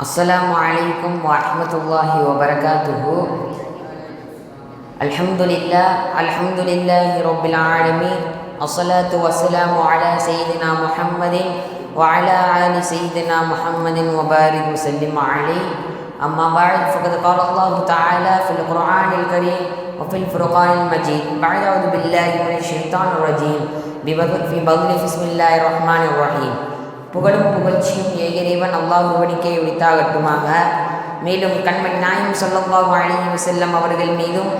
السلام عليكم ورحمة الله وبركاته. الحمد لله الحمد لله رب العالمين الصلاة والسلام على سيدنا محمد وعلى آل سيدنا محمد وبارك وسلم عليه. أما بعد فقد قال الله تعالى في القرآن الكريم وفي الفرقان المجيد. بعد أعوذ بالله من الشيطان الرجيم. في بذل بسم الله الرحمن الرحيم. புகழும் புகழ்ச்சியும் ஏகிறைவன் அல்லாஹ் உவனிக்கே உரித்தாகட்டுமாக மேலும் கண்மணி நாயம் சொல்லவா வாழியும் செல்லும் அவர்கள் மீதும்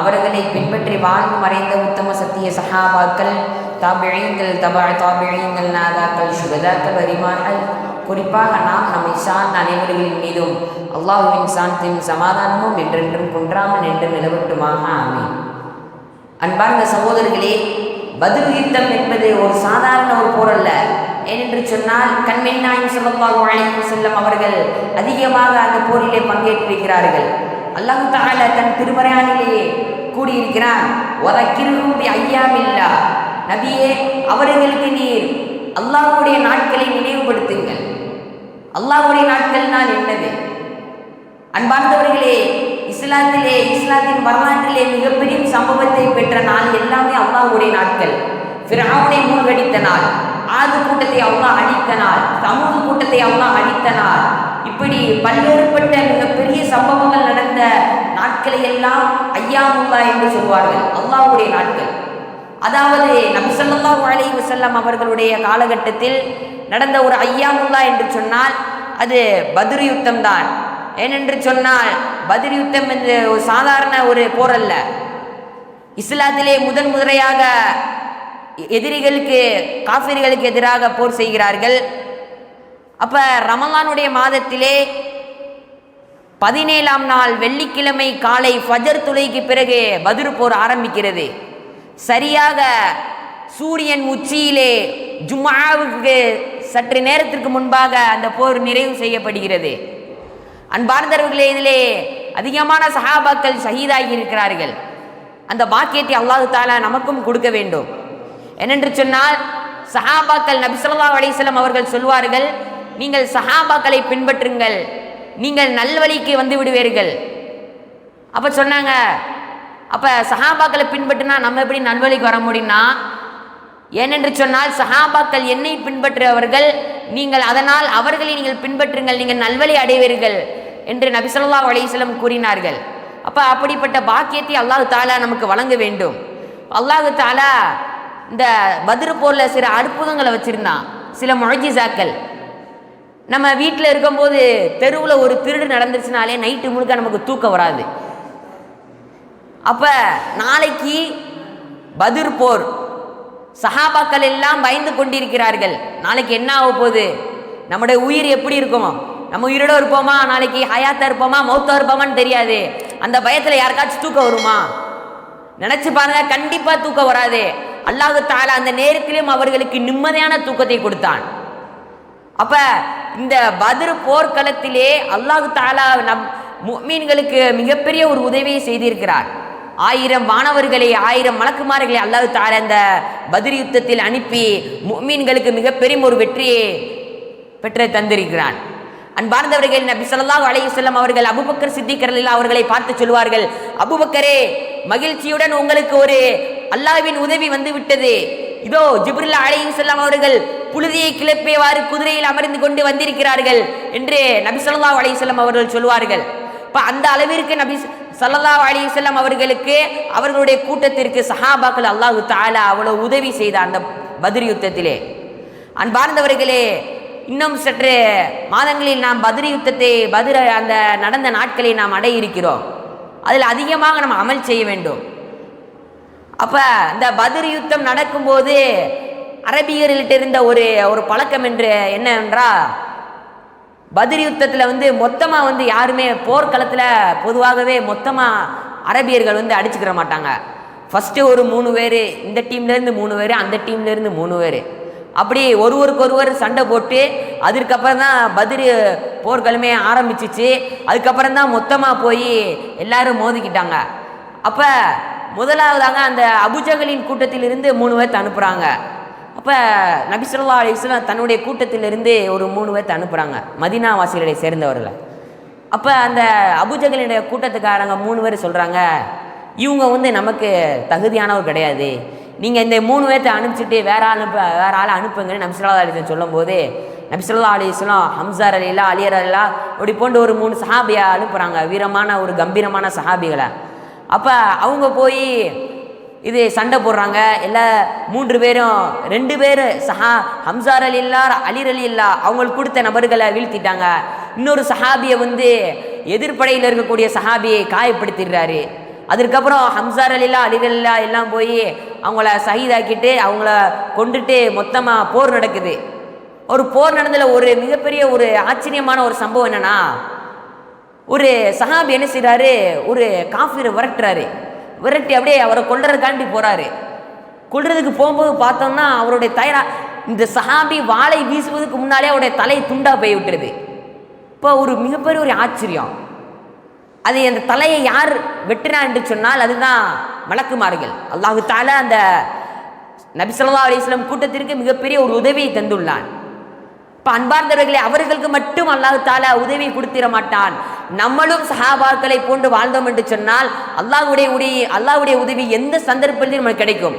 அவர்களை பின்பற்றி வாழ்ந்து மறைந்த உத்தம சத்திய சஹாபாக்கள் தாபிழைங்கள் தபா தாபிழைங்கள் நாதாக்கள் சுகதாக்கள் அறிவார்கள் குறிப்பாக நாம் நம்மை சார்ந்த அனைவர்களின் மீதும் அல்லாஹுவின் சாந்தியும் சமாதானமும் என்றென்றும் குன்றாமல் என்று நிலவட்டுமாக. ஆமே அன்பார்ந்த சகோதரர்களே பதில் யுத்தம் என்பது ஒரு சாதாரண ஒரு போர் அல்ல. ஏனென்று சொன்னால் கண்மணி நாயம் சொல்லல்லாஹு அலைஹி செல்லும் அவர்கள் அதிகமாக அந்த போரிலே பங்கேற்றிருக்கிறார்கள். அல்லாஹ் தால தன் திருமறையானிலேயே கூடியிருக்கிறான் ஒதக்கிருக்கும் ஐயாமில்லா. நபியே அவர்களுக்கு நீர் அல்லாஹ்வுடைய நாட்களை நினைவுபடுத்துங்கள். அல்லாஹ்வுடைய நாட்கள்னால் என்னது? அன்பார்ந்தவர்களே இஸ்லாத்திலே இஸ்லாத்தின் வரலாற்றிலே மிகப்பெரிய சம்பவத்தை பெற்ற நாள் எல்லாமே அல்லாஹ்வுடைய நாட்கள். ஃபிரௌனை மூழ்கடித்த நாள். ஆது கூட்டத்தை அவங்க அழித்தனால் தமிழ் சமூக கூட்டத்தை அவங்க அழித்தனார். இப்படி பல்வேறுபட்ட மிகப்பெரிய சம்பவங்கள் நடந்த நாட்களை எல்லாம் ஐயாமுல்லா என்று சொல்வார்கள் அல்லாவுடைய நாட்கள். அதாவது நபி ஸல்லல்லாஹு வசல்லம் அவர்களுடைய காலகட்டத்தில் நடந்த ஒரு ஐயாமுல்லா என்று சொன்னால் அது பதிர் யுத்தம் தான். ஏனென்று சொன்னால் பதிர் யுத்தம் என்று ஒரு சாதாரண ஒரு போர் அல்ல. இஸ்லாத்திலே முதன் முதலையாக எதிரிகளுக்கு காஃபிர்களுக்கு எதிராக போர் செய்கிறார்கள். அப்போ ரமலானுடைய மாதத்திலே பதினேழாம் நாள் வெள்ளிக்கிழமை காலை ஃபஜர் துளைக்கு பிறகு பதிரு போர் ஆரம்பிக்கிறது. சரியாக சூரியன் உச்சியிலே ஜும்மாவுக்கு சற்று நேரத்திற்கு முன்பாக அந்த போர் நிறைவு செய்யப்படுகிறது. அன்பார்ந்தவர்களே இதிலே அதிகமான சஹாபாக்கள் ஷஹீதாகி இருக்கிறார்கள். அந்த பாக்கியத்தை அல்லாஹு தாலா நமக்கும் கொடுக்க வேண்டும். என்னென்று சொன்னால் சஹாபாக்கள் நபிசல்லா ஸல்லல்லாஹு அவர்கள் சொல்வார்கள் நீங்கள் சஹாபாக்களை பின்பற்றுங்கள் நீங்கள் நல்வழிக்கு வந்து விடுவீர்கள். அப்போ சொன்னாங்க அப்போ சஹாபாக்களை பின்பற்றினா நம்ம எப்படி நல்வழிக்கு வர முடியும்னா ஏனென்று சொன்னால் சஹாபாக்கள் என்னை பின்பற்றுபவர்கள் நீங்கள் அதனால் அவர்களை நீங்கள் பின்பற்றுங்கள் நீங்கள் நல்வழி அடைவீர்கள் என்று நபிசல்லா ஸல்லல்லாஹு கூறினார்கள். அப்போ அப்படிப்பட்ட பாக்கியத்தை அல்லாஹு தாலா நமக்கு வழங்க வேண்டும். அல்லாஹு தாலா இந்த பத்ர் போரில் சில அற்புதங்களை வச்சுருந்தான். சில முழஜிசாக்கள் நம்ம வீட்டில் இருக்கும்போது தெருவில் ஒரு திருடு நடந்துச்சுனாலே நைட்டு முழுக்க நமக்கு தூக்கம் வராது. அப்போ நாளைக்கு பதிர் போர். சஹாபாக்கள் எல்லாம் பயந்து கொண்டிருக்கிறார்கள். நாளைக்கு என்ன ஆக போகுது? நம்முடைய உயிர் எப்படி இருக்கும்? நம்ம உயிரோட இருப்போமா? நாளைக்கு ஹயாத்தா இருப்போமா? மௌத்தா இருப்போமான்னு தெரியாது. அந்த பயத்தில் யாருக்காச்சும் தூக்கம் வருமா? நினச்சி பாருங்க கண்டிப்பாக தூக்கம் வராது. அல்லாஹு தாலா அந்த நேரத்திலும் அவர்களுக்கு நிம்மதியான தூக்கத்தை கொடுத்தான். அப்ப இந்த பத்ர் போர்க்களத்திலே அல்லாஹு தாலா நம் முஃமின்களுக்கு மிகப்பெரிய ஒரு உதவியை செய்திருக்கிறார். ஆயிரம் வானவர்களை ஆயிரம் மலக்குமார்களை அல்லாஹு தாலா இந்த பதிர் யுத்தத்தில் அனுப்பி முஃமின்களுக்கு மிகப்பெரிய ஒரு வெற்றியை பெற்று தந்திருக்கிறான். அன்பார்ந்தவர்கள் நபி ஸல்லல்லாஹு அலைய செல்லம் அவர்கள் அபுபக்கர் சித்திக் அவர்களை பார்த்து சொல்வார்கள் அபுபக்கரே மகிழ்ச்சியுடன் உங்களுக்கு ஒரு அல்லாஹ்வின் உதவி வந்து விட்டது இதோ ஜிப்ரில் செல்லாம் அவர்கள் புழுதியை கிளப்பியவாறு குதிரையில் அமர்ந்து கொண்டு வந்திருக்கிறார்கள் என்று நபி சொல்லா அலையும் செல்லம் அவர்கள் சொல்வார்கள். இப்போ அந்த அளவிற்கு நபி ஸல்லல்லாஹு அலையும் செல்லம் அவர்களுக்கு அவர்களுடைய கூட்டத்திற்கு சஹாபாக்கள் அல்லாஹு தாலா அவ்வளோ உதவி செய்த அந்த பதிர் யுத்தத்திலே. அன்பார்ந்தவர்களே இன்னும் சற்று மாதங்களில் நாம் பதிர் யுத்தத்தை பதிர அந்த நடந்த நாட்களை நாம் அடைய இருக்கிறோம் அதில் அதிகமாக நம்ம அமல் செய்ய வேண்டும். அப்ப இந்த பத்ர் யுத்தம் நடக்கும்போது அரபியர்கள்ட்ட இருந்த ஒரு ஒரு பழக்கம் என்று என்ன என்றால் யுத்தத்தில் வந்து மொத்தமாக வந்து யாருமே போர்க்களத்தில் பொதுவாகவே மொத்தமாக அரபியர்கள் வந்து அடிச்சுக்கிற மாட்டாங்க. ஃபஸ்ட்டு ஒரு மூணு பேர் இந்த டீம்லேருந்து மூணு பேர் அந்த டீம்லேருந்து மூணு பேர். அப்படி ஒருவருக்கு ஒருவர் சண்டை போட்டு அதுக்கப்புறம் தான் பதிரு போர்க்களமே ஆரம்பிச்சிச்சு. அதுக்கப்புறம் தான் மொத்தமாக போய் எல்லாரும் மோதிக்கிட்டாங்க. அப்போ முதலாவதாக அந்த அபுஜகலின் கூட்டத்திலிருந்து மூணு பேர்த்து அனுப்புகிறாங்க அப்போ அப்போ நபிசுல்லா அலிஸ்லாம் தன்னுடைய கூட்டத்திலிருந்து ஒரு மூணு பேர்த்தை அனுப்புகிறாங்க மதினா வாசிகளை சேர்ந்தவர்களை. அப்போ அந்த அபுஜகலினுடைய கூட்டத்துக்காரங்க மூணு பேர் சொல்கிறாங்க இவங்க வந்து நமக்கு தகுதியானவர் கிடையாது. நீங்கள் இந்த மூணு பேர்த்தை அனுப்பிச்சிட்டு வேற ஆள் அனுப்ப வேற ஆளை அனுப்புங்கன்னு நபிசுல்லா அலிஸ்லாம் சொல்லும்போது நபிசுல்லா அலிஸ்லாம் ஹம்சார் அலிலா அலியர் அலிலா இப்படி போன்ற ஒரு மூணு சஹாபியை அனுப்புகிறாங்க வீரமான ஒரு கம்பீரமான சஹாபிகளை. அப்போ அவங்க போய் இது சண்டை போடுறாங்க. எல்லா மூன்று பேரும் ரெண்டு பேர் சஹா ஹம்சார் அலி இல்லா அலிர் அலி இல்லா அவங்களுக்கு கொடுத்த நபர்களை வீழ்த்திட்டாங்க. இன்னொரு சஹாபியை வந்து எதிர்ப்படையில் இருக்கக்கூடிய சஹாபியை காயப்படுத்திடுறாரு. அதுக்கப்புறம் ஹம்சார் அலிலா அலிர் அல்லா எல்லாம் போய் அவங்கள சகிதாக்கிட்டு அவங்கள கொண்டுட்டு மொத்தமாக போர் நடக்குது. ஒரு போர் நடந்ததில் ஒரு மிகப்பெரிய ஒரு ஆச்சரியமான ஒரு சம்பவம் என்னன்னா ஒரு சஹாபி என்ன செய்கிறாரு ஒரு காஃபிரை விரட்டுறாரு. விரட்டி அப்படியே அவரை கொள்றதுக்காண்டி போகிறாரு கொள்றதுக்கு போகும்போது பார்த்தோம்னா அவருடைய தயாரா இந்த சஹாபி வாழை வீசுவதுக்கு முன்னாலே அவருடைய தலை துண்டாக போய் விட்டுருது. இப்போ ஒரு மிகப்பெரிய ஒரு ஆச்சரியம். அது அந்த தலையை யார் வெட்டினா என்று சொன்னால் அதுதான் மலக்குமார்கள். அல்லாஹு தால அந்த நபிசல்லா அலிஸ்லாம் கூட்டத்திற்கு மிகப்பெரிய ஒரு உதவியை தந்துள்ளான். இப்போ அன்பார்ந்தவர்களே அவர்களுக்கு மட்டும் அல்லாஹ் தாலா உதவி கொடுத்திட மாட்டான். நம்மளும் சஹாபாக்களை போன்று வாழ்ந்தோம் என்று சொன்னால் அல்லாஹ்வுடைய உடைய அல்லாவுடைய உதவி எந்த சந்தர்ப்பத்திலும் நமக்கு கிடைக்கும்.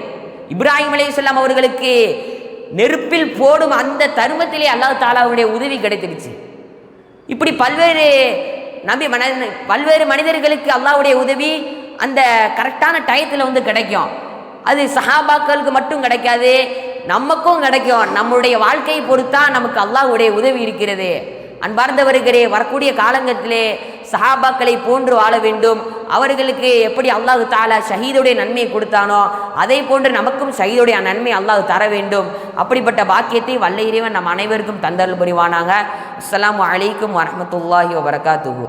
இப்ராஹிம் அலைஹிஸ்ஸலாம் அவர்களுக்கு நெருப்பில் போடும் அந்த தருமத்திலே அல்லாஹ் தாலாவுடைய உதவி கிடைத்துருச்சு இப்படி பல்வேறு நம்பி மன பல்வேறு மனிதர்களுக்கு அல்லாவுடைய உதவி அந்த கரெக்டான டயத்தில் வந்து கிடைக்கும். அது சஹாபாக்களுக்கு மட்டும் கிடைக்காது நமக்கும் கிடைக்கும். நம்மளுடைய வாழ்க்கையை பொறுத்தா நமக்கு அல்லாஹ்வுடைய உதவி இருக்கிறது. அன்பார்ந்தவர்களே வரக்கூடிய காலங்களிலே சஹாபாக்களை போன்று வாழ வேண்டும். அவர்களுக்கு எப்படி அல்லாஹ் தாலா ஷஹீதுடைய நன்மையை கொடுத்தானோ அதே போன்று நமக்கும் ஷஹீதுடைய நன்மை அல்லாஹ் தர வேண்டும். அப்படிப்பட்ட பாக்கியத்தை வல்ல இறைவன் நம் அனைவருக்கும் தந்தல் புரிவானாங்க அஸ்லாம் வலைக்கம் வரமத்துல்லாஹி வபரகாத்துகு